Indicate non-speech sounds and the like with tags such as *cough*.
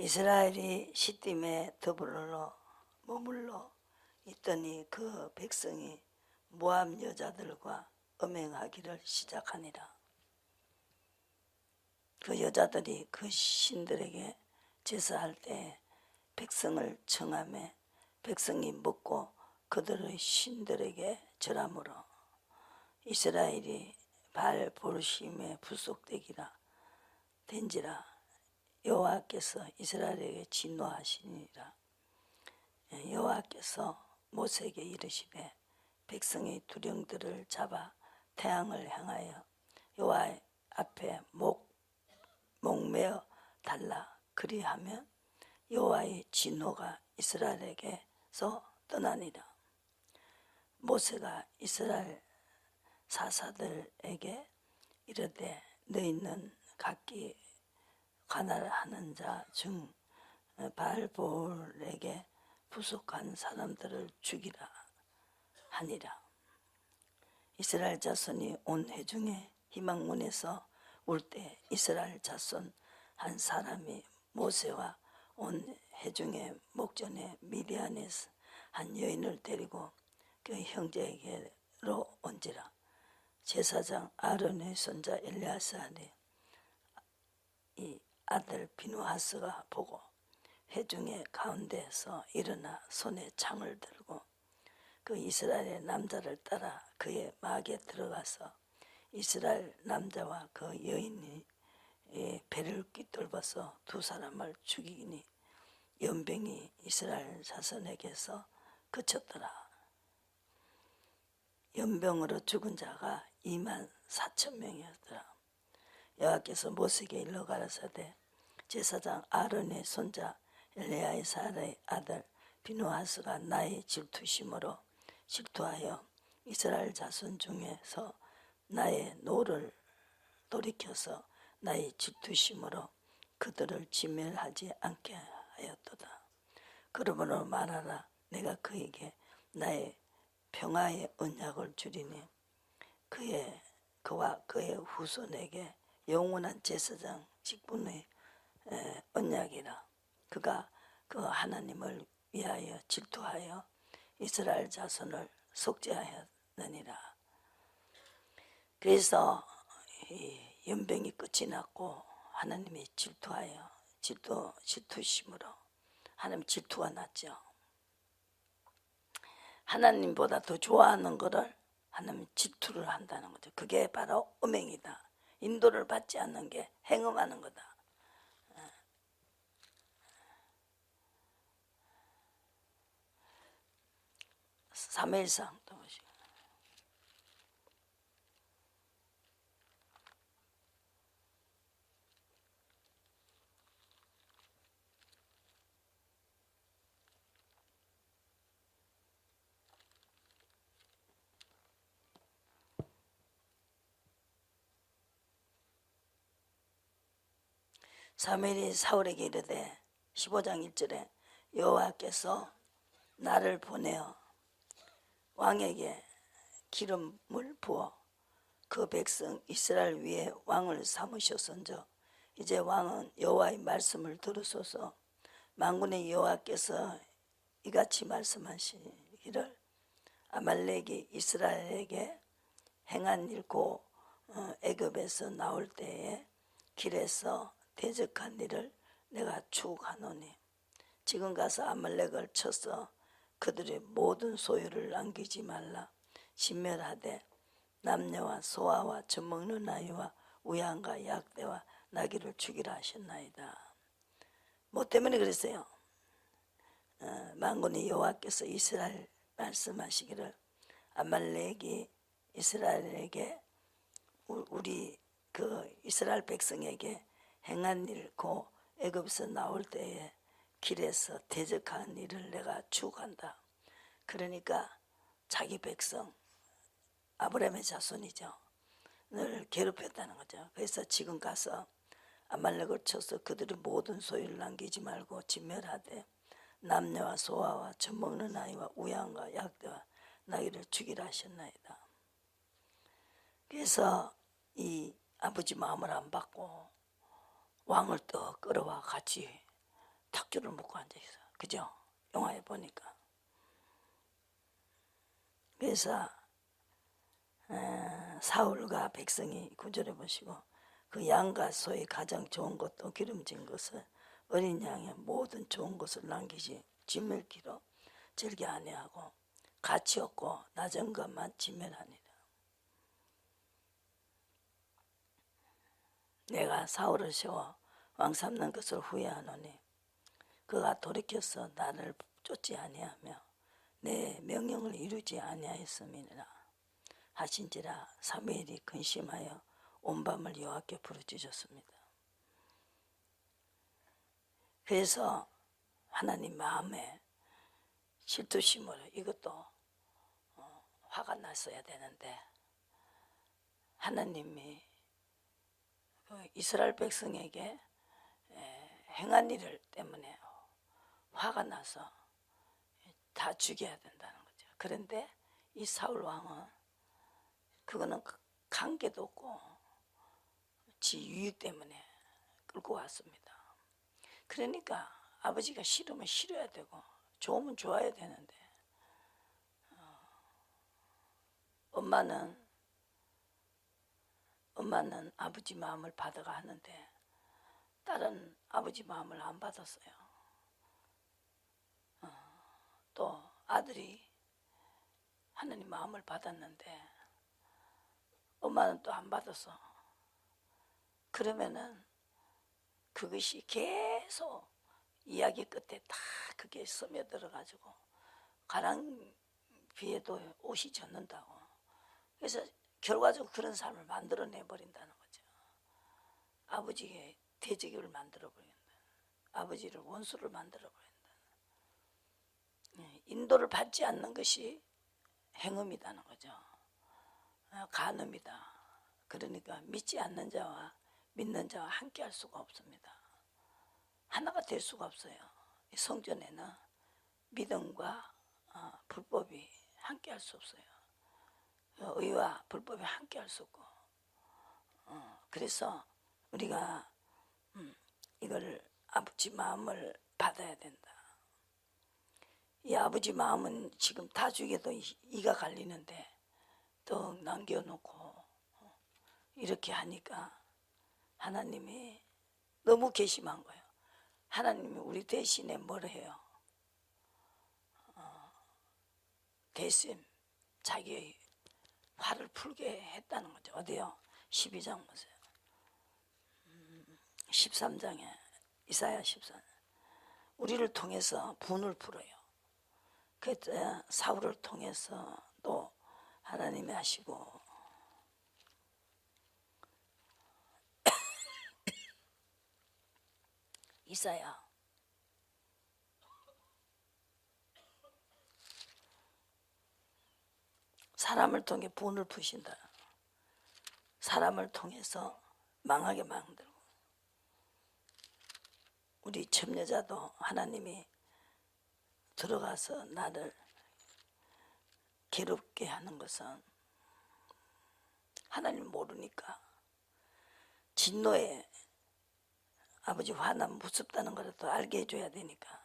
이스라엘이 시딤에 더불어 머물러 있더니 그 백성이 모압 여자들과 음행하기를 시작하니라. 그 여자들이 그 신들에게 제사할 때 백성을 청함에 백성이 먹고 그들의 신들에게 절함으로 이스라엘이 발 보르심에 부속되기라 된지라 여호와께서 이스라엘에게 진노하시니라. 여호와께서 모세에게 이르시되 백성의 두령들을 잡아 태양을 향하여 여호와 앞에 목 목매어 달라. 그리하면 여호와의 진노가 이스라엘에게서 떠나니라. 모세가 이스라엘 사사들에게 이르되 너희는 각기 가난하는 자 중 발볼에게 부속한 사람들을 죽이라 하니라. 이스라엘 자손이 온 회중의 희망문에서 올 때 이스라엘 자손 한 사람이 모세와 온 회중의 목전에 미디안에서 한 여인을 데리고 그 형제에게로 온지라. 제사장 아론의 손자 엘리아사의 이 아들 비누하스가 보고 회중의 가운데서 일어나 손에 창을 들고 그 이스라엘의 남자를 따라 그의 막에 들어가서 이스라엘 남자와 그 여인이 의 배를 꿰뚫어서 두 사람을 죽이니 연병이 이스라엘 자손에게서 그쳤더라. 연병으로 죽은 자가 2만 4천 명이었더라. 여호와께서 모세에게 일러 가라사대 제사장 아론의 손자 엘레야사의 아들 비누하스가 나의 질투심으로 질투하여 이스라엘 자손 중에서 나의 노를 돌이켜서 나의 질투심으로 그들을 지멸하지 않게 하였도다. 그러므로 말하라 내가 그에게 나의 평화의 언약을 주리니 그의 그와 그의 후손에게 영원한 제사장 직분의 에, 언약이라 그가 그 하나님을 위하여 질투하여 이스라엘 자손을 속죄하였느니라 그래서 이 연병이 끝이 났고 하나님이 질투하여 질투 질투심으로 하나님 질투가 났죠. 하나님보다 더 좋아하는 것을 하나님 질투를 한다는 거죠. 그게 바로 음행이다. 인도를 받지 않는 게 행음하는 거다. 삼일상 사무엘이 사울에게 이르되 15장 1절에 여호와께서 나를 보내어 왕에게 기름을 부어 그 백성 이스라엘 위에 왕을 삼으셨은저 이제 왕은 여호와의 말씀을 들으소서. 만군의 여호와께서 이같이 말씀하시기를 아말렉이 이스라엘에게 행한 일고 어, 애굽에서 나올 때에 길에서 대적한 일을 내가 추억하노니 지금 가서 아말렉을 쳐서 그들의 모든 소유를 남기지 말라 신멸하되 남녀와 소아와 젖먹는 아이와 우양과 약대와 나귀를 죽이라 하셨나이다. 뭐 때문에 그랬어요? 어, 만군의 여호와께서 이스라엘 말씀하시기를 아말렉이 이스라엘에게 우- 우리 그 이스라엘 백성에게 행한 일 고 애굽에서 나올 때에 길에서 대적한 일을 내가 추구한다. 그러니까 자기 백성 아브라함의 자손이죠. 늘 괴롭혔다는 거죠. 그래서 지금 가서 아말렉을 쳐서 그들의 모든 소유를 남기지 말고 진멸하되 남녀와 소아와 젖먹는 아이와 우양과 약대와 나귀를 죽이라 하셨나이다. 그래서 이 아버지 마음을 안 받고 왕을 또 끌어와 같이 탁주를 묶고 앉아 있어. 그죠? 영화에 보니까. 그래서 에, 사울과 백성이 구절해 보시고 그 양과 소의 가장 좋은 것도 기름진 것을 어린 양의 모든 좋은 것을 남기지 진멸기로 절개 아니하고 가치 없고 낮은 것만 진멸하니라. 내가 사울을 세워 왕 삼는 것을 후회하노니 그가 돌이켜서 나를 쫓지 아니하며 내 명령을 이루지 아니하였음이니라 하신지라 사무엘이 근심하여 온 밤을 여호와께 부르짖었습니다. 그래서 하나님 마음에 질투심으로 이것도 어, 화가 났어야 되는데 하나님이 그 이스라엘 백성에게 에, 행한 일을 때문에 화가 나서 다 죽여야 된다는 거죠. 그런데 이 사울 왕은 그거는 그 관계도 없고 지 유익 때문에 끌고 왔습니다. 그러니까 아버지가 싫으면 싫어야 되고 좋으면 좋아야 되는데 어, 엄마는 엄마는 아버지 마음을 받아가 하는데 딸은 아버지 마음을 안 받았어요. 어, 또 아들이 하나님 마음을 받았는데 엄마는 또 안 받았어. 그러면은 그것이 계속 이야기 끝에 다 그게 스며들어 가지고 가랑비에도 옷이 젖는다고. 그래서 결과적으로 그런 삶을 만들어내 버린다는 거죠. 아버지의 대적을 만들어 버린다. 아버지를 원수를 만들어 버린다. 예, 인도를 받지 않는 것이 행음이라는 거죠. 어, 간음이다. 그러니까 믿지 않는 자와 믿는 자와 함께 할 수가 없습니다. 하나가 될 수가 없어요. 이 성전에는 믿음과 어, 불법이 함께 할 수 없어요. 어, 의와 불법이 함께 할 수 없고. 어, 그래서 우리가 음, 이걸 아버지 마음을 받아야 된다. 이 아버지 마음은 지금 다 죽여도 이- 이가 갈리는데 또 남겨놓고 어, 이렇게 하니까 하나님이 너무 괘씸한 거예요. 하나님이 우리 대신에 뭘 해요? 어, 대신 자기의 화를 풀게 했다는 거죠. 어디요? 12장 보세요. 음, 13장에 이사야 14장. 우리를 통해서 분을 풀어요. 그때 사울을 통해서 또 하나님이 하시고 *coughs* 이사야 사람을 통해 분을 푸신다. 사람을 통해서 망하게 만들고 우리 첩여자도 하나님이 들어가서 나를 괴롭게 하는 것은 하나님 모르니까 진노에 아버지 화나면 무섭다는 걸또 알게 해줘야 되니까